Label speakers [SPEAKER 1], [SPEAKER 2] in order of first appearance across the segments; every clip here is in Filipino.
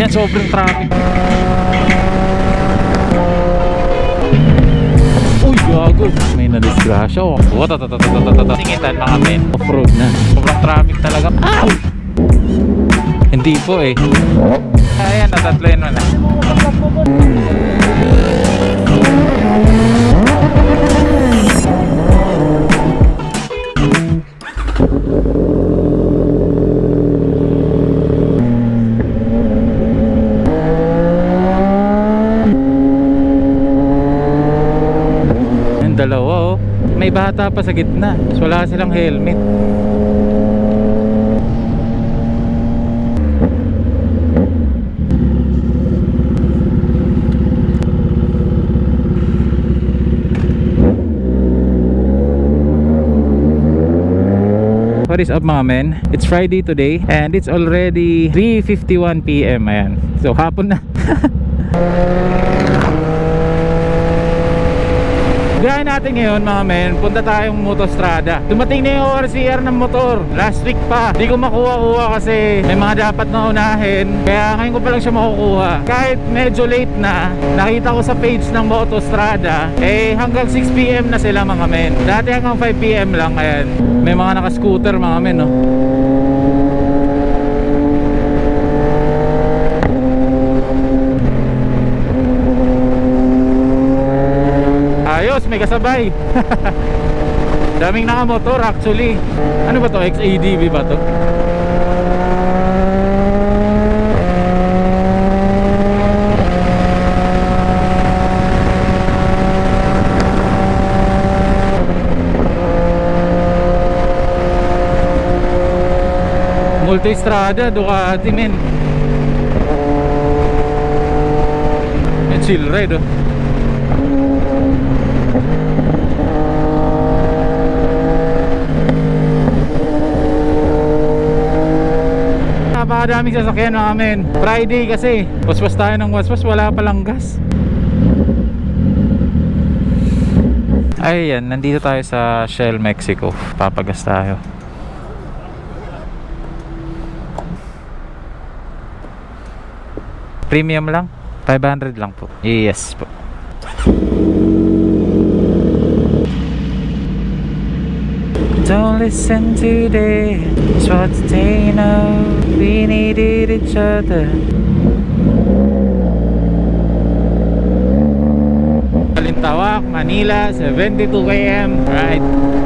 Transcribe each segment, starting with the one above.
[SPEAKER 1] Yan, sobrang traffic. Uy, gago. May nadisgrasya oh. Tatatatatatatat. Singitan mga men. Off-road na. Sobrang traffic talaga. Ow! Hindi po eh. Ayan, natatloyin mo na. May bata pa sa gitna. So, wala silang helmet. What is up mga men? It's Friday today and it's already 3.51pm ayan. So hapon na. Gaya natin ngayon mga men, punta tayong motostrada. Dumating na yung ORCR ng motor. Last week pa. Di ko makuha-kuha kasi may mga dapat na unahin. Kaya ngayon ko pa lang siya makukuha. Kahit medyo late na, nakita ko sa page ng motostrada, eh hanggang 6pm na sila mga men. Dati hanggang 5pm lang. Ayan. May mga naka-scooter mga men, no? Ayos, may kasabay. Daming nakamotor actually. Ano ba to? XADV ba to? Multistrada, Ducati men. May chill ride oh. Napakadaming sasakyan namin. Friday kasi. Waswas tayo ng waswas. Wala palang gas. Ayan, nandito tayo sa Shell, Mexico. Papagas tayo. Premium lang? 500 lang po. Yes po. Don't listen today, it's what they know. We needed each other. Balintawak, Manila, 72 km. Right.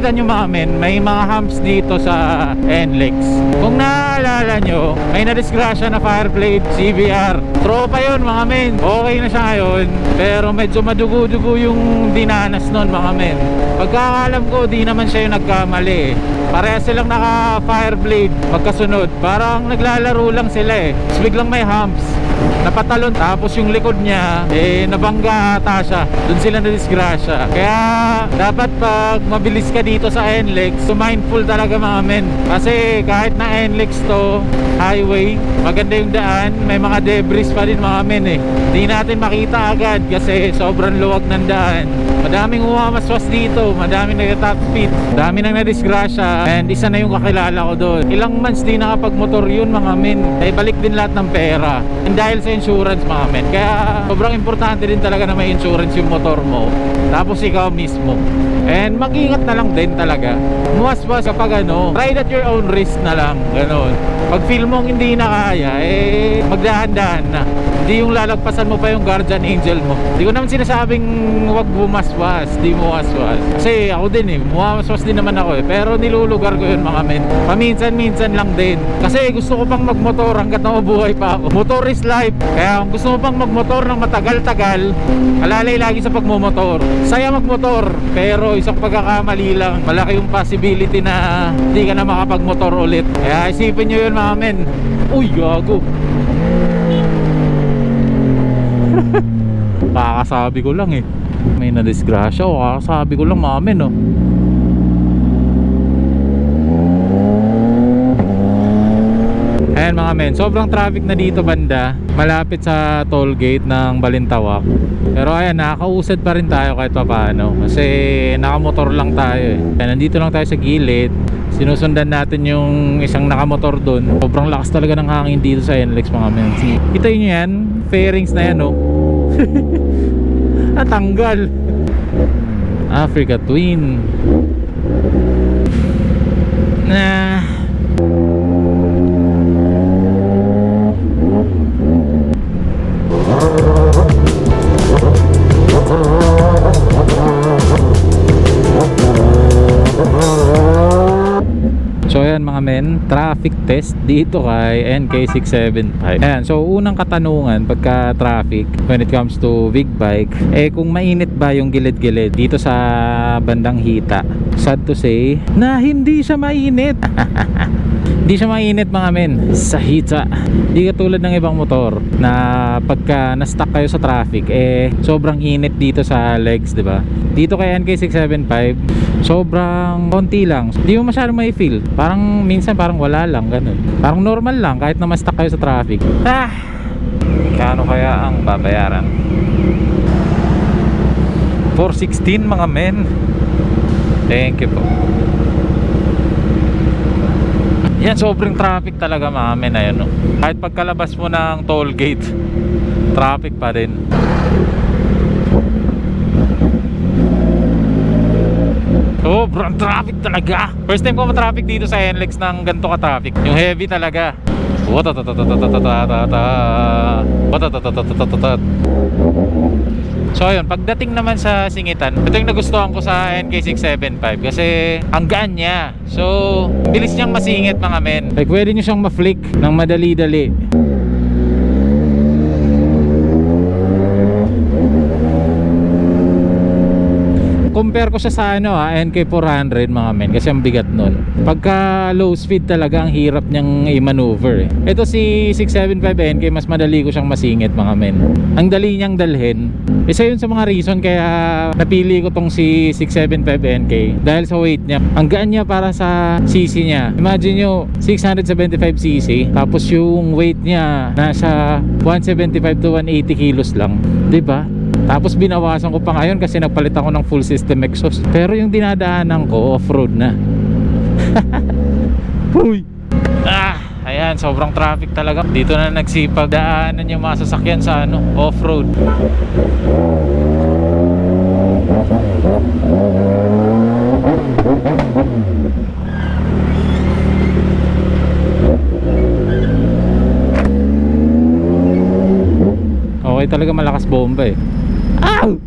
[SPEAKER 1] Nakikita nyo mga men, may mga humps dito sa NLEX. Kung naaalala nyo, may nadisgrasya na Fireblade CBR. Tropa yun mga men. Okay na siya ngayon. Pero medyo madugo-dugo yung dinanas nun mga men. Pagkakalam ko, di naman siya yung nagkamali eh. Pareha silang naka Fireblade magkasunod. Parang naglalaro lang sila eh. Tapos biglang may humps napatalon tapos yung likod niya eh nabangga ata siya. Doon sila na disgrasya kaya dapat pag mabilis ka dito sa NLEX so mindful talaga mga men. Kasi kahit na NLEX to highway maganda yung daan may mga debris pa din mga men eh. Hindi natin makita agad kasi sobrang luwag ng daan madaming umamaswas dito madaming nag-top speed dami nang nadisgrasya and isa na yung kakilala ko doon. Ilang months di nakapagmotor yun mga men. Ay balik din lahat ng pera. And dahil sa insurance mga men. Kaya sobrang importante din talaga na may insurance yung motor mo. Tapos ikaw mismo. And mag-ingat na lang din talaga. Muwaswas kapag ano ride at your own risk na lang ganun. Pag feel mong hindi na kaya eh magdahan-dahan na. Hindi yung lalagpasan mo pa yung guardian angel mo. Hindi ko naman sinasabing wag bumaswas di mo waswas. Kasi ako din eh bumaswas din naman ako eh. Pero nilulugar ko yun mga men. Paminsan-minsan lang din. Kasi gusto ko pang magmotor hanggat na mabuhay pa ako. Motor is life. Kaya kung gusto mo pang magmotor ng matagal-tagal alalay lagi sa pagmumotor saya magmotor pero isang pagkakamali lang. Malaki yung possibility na hindi ka na makapagmotor ulit. Kaya isipin nyo yun mga men. Uy gago. Kakasabi ko lang eh. May nadisgrasya o kakasabi ko lang mamin no. Ayan mga men, sobrang traffic na dito banda Malapit sa toll gate ng Balintawak. Pero ayan, nakakausad pa rin tayo kahit pa paano Kasi nakamotor lang tayo eh. Ayan, Nandito lang tayo sa gilid. Sinusundan natin yung isang nakamotor doon Sobrang lakas talaga ng hangin dito sa NLEX mga men. Kita nyo yan, fairings na yan oh Natanggal. Africa Twin. Nah Men, traffic test dito kay NK675 Ayan, so unang katanungan pagka traffic when it comes to big bike Eh kung mainit ba yung gilid-gilid dito sa bandang hita Sad to say na hindi siya mainit. Hindi siya mainit mga men sa hita. Hindi katulad ng ibang motor na pagka na-stuck kayo sa traffic eh sobrang init dito sa legs, 'di ba? Dito kay NK675 sobrang konti lang. Hindi mo masyadong may feel. Parang minsan parang wala lang ganun. Parang normal lang kahit na ma-stuck kayo sa traffic. Ah! Kano kaya ang babayaran? 416 mga men. Thank you po. Yan, sobrang traffic talaga mga men na no? Kahit pagkalabas mo ng toll gate, traffic pa rin. Sobrang traffic talaga. First time ko matraffic dito sa NLEX ng ganito ka traffic. Yung heavy talaga. So ayun, pagdating naman sa Singitan, ito yung nagustuhan ko sa NK675 kasi ang gaan niya. So, bilis niyang masingit mga men. Like pwede niyo siyang ma-flick ng madali-dali. Compare ko siya sa ano ha, NK400 mga men kasi ang bigat nun. Pagka low speed talaga ang hirap niyang i-maneuver eh. ito si 675 NK mas madali ko siyang masingit mga men. Ang dali niyang dalhin. Isa yun sa mga reason kaya napili ko tong si 675 NK dahil sa weight niya. Ang gaan niya para sa cc niya. Imagine nyo 675 cc tapos yung weight niya nasa 175 to 180 kilos lang. 'di ba tapos binawasan ko pa ngayon kasi nagpalit ako ng full system exhaust. Pero yung dinadaanan ko off-road na. Huy! Ah, ayan, sobrang traffic talaga. Dito na nagsipag daanan yung mga sasakyan sa ano, off-road. Okay talaga malakas bomba eh. Ow!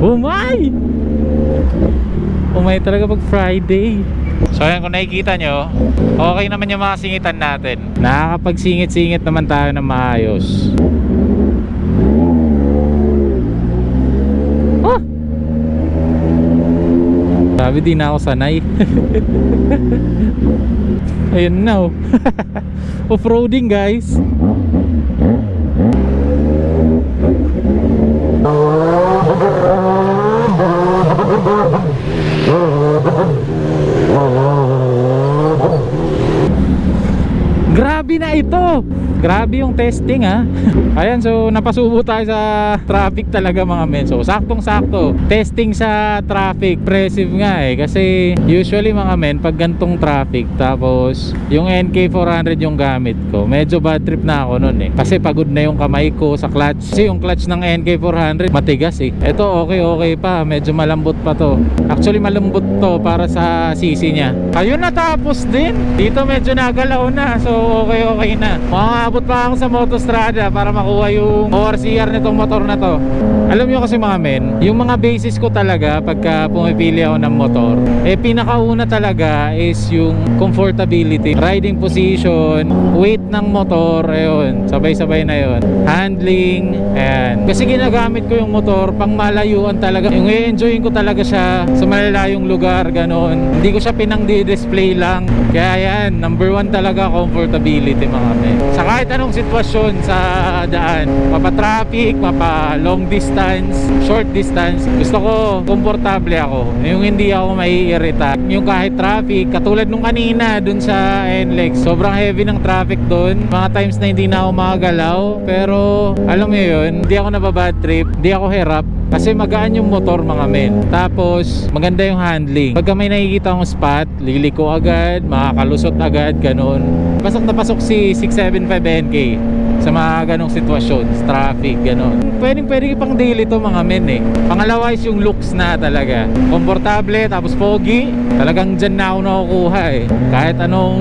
[SPEAKER 1] Umay! Umay talaga pag Friday. So ayan kung nakikita nyo, okay naman yung mga singitan natin. Nakakapagsingit-singit naman tayo ng maayos. Sabi di na ako sanay. Ayun na oh. Off-roading guys. Grabe na ito. Grabe yung testing ha. Ayan so napasubo tayo sa traffic talaga mga men. So saktong sakto. Testing sa traffic. Impressive nga eh. Kasi usually mga men pag gantong traffic tapos yung NK400 yung gamit ko. Medyo bad trip na ako nun eh. Kasi pagod na yung kamay ko sa clutch. Kasi yung clutch ng NK400 matigas eh. Ito okay okay pa. Medyo malambot pa to. Actually malambot to para sa sisi niya. Ayun natapos din. Dito medyo nagalaw na. So okay okay na. Makakabot pa ako sa Motostrada para makuha yung ORCR nitong motor na to. Alam nyo kasi mga men, yung mga basis ko talaga pagka pumipili ako ng motor, eh pinakauna talaga is yung comfortability, riding position, weight ng motor, ayun, sabay-sabay na yun. Handling, ayan. Kasi ginagamit ko yung motor pang malayuan talaga. Yung i-enjoyin ko talaga siya sa malalayong lugar, ganon. Hindi ko siya pinang display lang. Kaya yan, number one talaga comfortability mga men. Sa kahit anong sitwasyon sa daan, mapa-traffic, mapa-long distance, short distance, gusto ko komportable ako. Yung hindi ako maiirita. Yung kahit traffic, katulad nung kanina dun sa NLEX, sobrang heavy ng traffic dun. Mga times na hindi na ako makagalaw, pero alam mo yun, hindi ako nababad trip, hindi ako hirap. Kasi magaan yung motor mga men. Tapos maganda yung handling. Pagka may nakikita akong spot, liliko agad, makakalusot agad, ganun. Pasok na pasok si 675 NK sa mga ganong sitwasyon, traffic, ganon. Pwedeng pwede pang daily to mga men eh. Pangalawa is yung looks na talaga. Komportable, tapos pogi. Talagang dyan na ako nakukuha eh. Kahit anong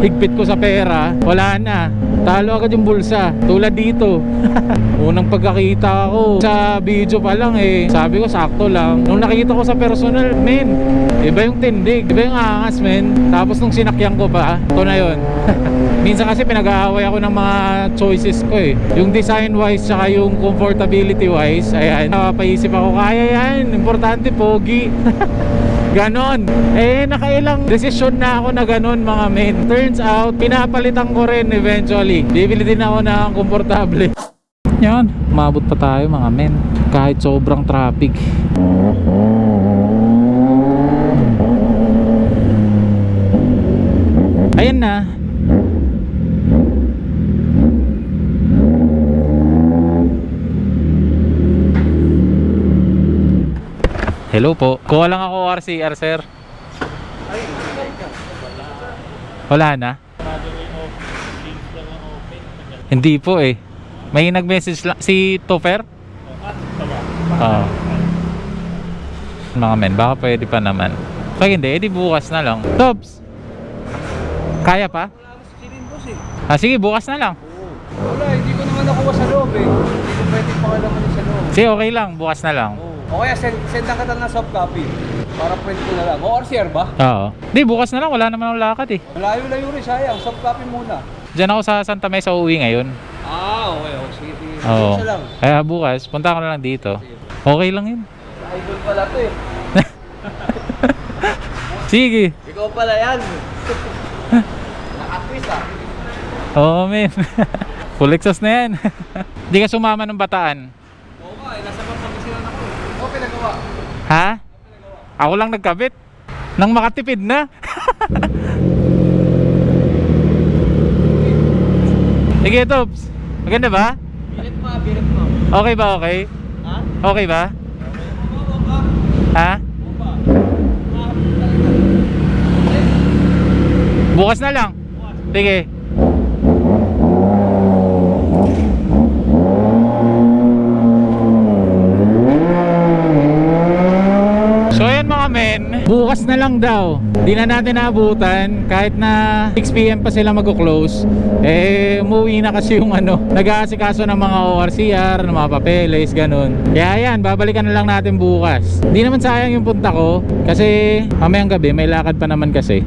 [SPEAKER 1] higpit ko sa pera, wala na. Talo agad yung bulsa. Tulad dito. Unang pagkakita ko sa video pa lang eh. Sabi ko sakto lang. Nung nakikita ko sa personal, men, iba yung tindig, iba yung angas men. Tapos nung sinakyan ko pa, ito na yun. Minsan kasi pinag-aaway ako ng mga choices ko eh. Yung design wise tsaka yung comfortability wise, ayan, napapaisip ako, kaya yan, importante pogi. Ganon. Eh, nakailang desisyon na ako na ganon mga men. Turns out, pinapalitan ko rin eventually. Bibili din ako ng komportable. Yan, umabot pa tayo mga men. Kahit sobrang traffic. Ayan na. Hello po. Kuha lang ako RCR, sir. Wala na? Hindi po eh. May nag-message lang. Si Topper? Oo. Mga men, baka pwede pa naman. Pag hindi, edi bukas na lang. Tops! Kaya pa? Ah, sige, bukas na lang.
[SPEAKER 2] Wala, hindi ko naman nakuha sa loob eh. Hindi ko pwede pakalaman sa loob.
[SPEAKER 1] Sige, okay lang. Bukas na lang.
[SPEAKER 2] O kaya send, sendan ka ng soft copy. Para print ko na lang. O RCR ba?
[SPEAKER 1] Oo. Hindi, bukas na lang. Wala naman akong lakad eh.
[SPEAKER 2] Malayo-layo rin, sayang. Soft copy muna.
[SPEAKER 1] Diyan ako sa Santa Mesa uuwi ngayon.
[SPEAKER 2] Ah, okay. okay. Sige, sige.
[SPEAKER 1] Oo.
[SPEAKER 2] Isa lang.
[SPEAKER 1] Kaya bukas, punta ko na lang dito. Okay lang yun.
[SPEAKER 2] Idol pala to eh.
[SPEAKER 1] Sige.
[SPEAKER 2] Ikaw pala yan. Nakatwist ah.
[SPEAKER 1] Oo, men. Full exhaust na yan. Hindi ka sumama ng bataan.
[SPEAKER 2] Oo nga, eh, nasa Pangasinan ako eh. O, pinagawa.
[SPEAKER 1] Ha? Ako lang nagkabit. Nang makatipid na. Sige, Tops. Maganda ba?
[SPEAKER 2] Bilit mo, bilit mo.
[SPEAKER 1] Okay ba, okay?
[SPEAKER 2] Ha?
[SPEAKER 1] Okay ba? Ha? Bukas na lang. Sige. So men, bukas na lang daw. Di na natin naabutan kahit na 6pm pa sila mag-close. Eh, umuwi na kasi yung ano, nag-aasikaso ng mga ORCR, ng mga papeles, ganun. Kaya yan, babalikan na lang natin bukas. Di naman sayang yung punta ko kasi mamayang gabi may lakad pa naman kasi.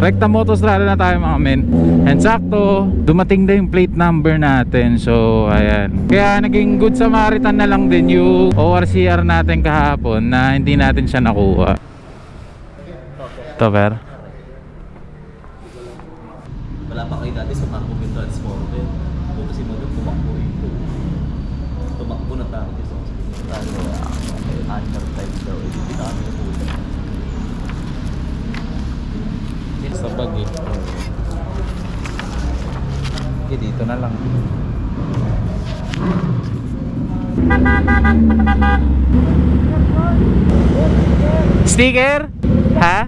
[SPEAKER 1] Rekta Motostrada na tayo mga men. And sakto, dumating na yung plate number natin. So, ayan. Kaya naging good Samaritan na lang din yung ORCR natin kahapon Na hindi natin siya nakuha. Topper
[SPEAKER 3] Wala pa kayo dati sa Marco yung Transformer. Doon kasi mo doon tumakbo ito. Tumakbo na tayo sa hospital. Under time daw. Eh, Hindi na kami napunta.
[SPEAKER 1] Sa bag eh Okay, dito na lang Sticker? Ha?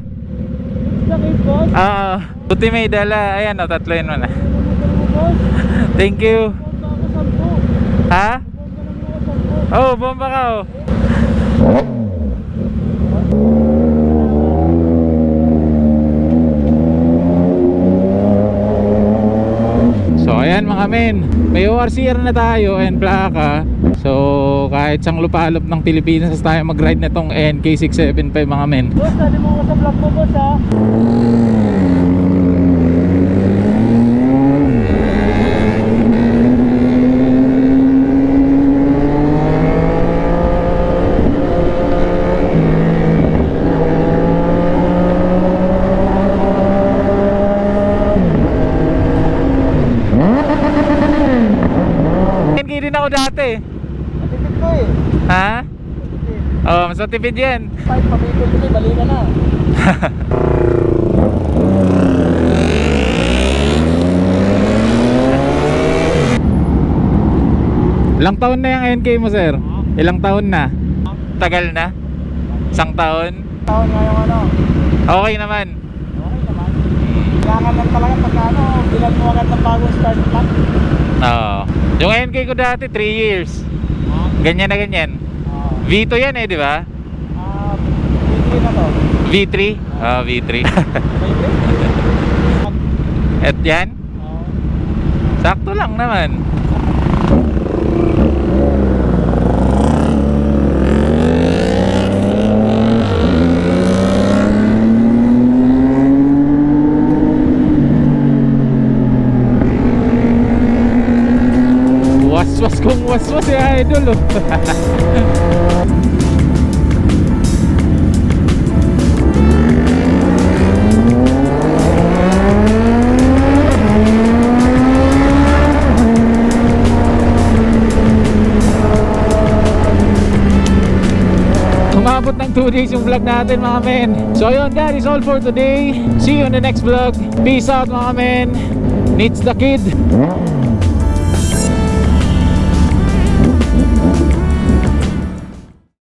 [SPEAKER 1] Oo. Buti may dala. Ayan, o, tatloin mo na. Thank you. Ha? Oh, bomba ka oh. So ayan mga men, may ORCR na tayo and plaka. So kahit sang lupalop ng Pilipinas tayo mag-ride na tong NK675 mga men.
[SPEAKER 2] Boss, sabi mo ko sa vlog mo, boss, ha?
[SPEAKER 1] NK din ako dati.
[SPEAKER 2] Tipid ko eh.
[SPEAKER 1] Ha? Oh, mas matipid yan.
[SPEAKER 2] Kahit pamikot ko eh, bali ka na.
[SPEAKER 1] Ilang taon na yung NK mo sir? Ilang taon na? Tagal na? Isang taon?
[SPEAKER 2] Taon nga yung ano.
[SPEAKER 1] Okay naman.
[SPEAKER 2] Okay naman. Kailangan lang talaga pagka ano, bilan mo agad ng bagong start pack.
[SPEAKER 1] Oo. Yung NK ko dati 3 years. Ganyan na ganyan.
[SPEAKER 2] Ah,
[SPEAKER 1] V2 yan eh, di ba?
[SPEAKER 2] ah, hindi na to.
[SPEAKER 1] V3? Ah, V3.
[SPEAKER 2] Favorite?
[SPEAKER 1] At yan? Sakto lang naman. Waswas kong waswas si Idol. Oh. Umabot ng 2 days yung vlog natin mga men. So yun that is all for today. See you in the next vlog. Peace out mga men. Needs the kid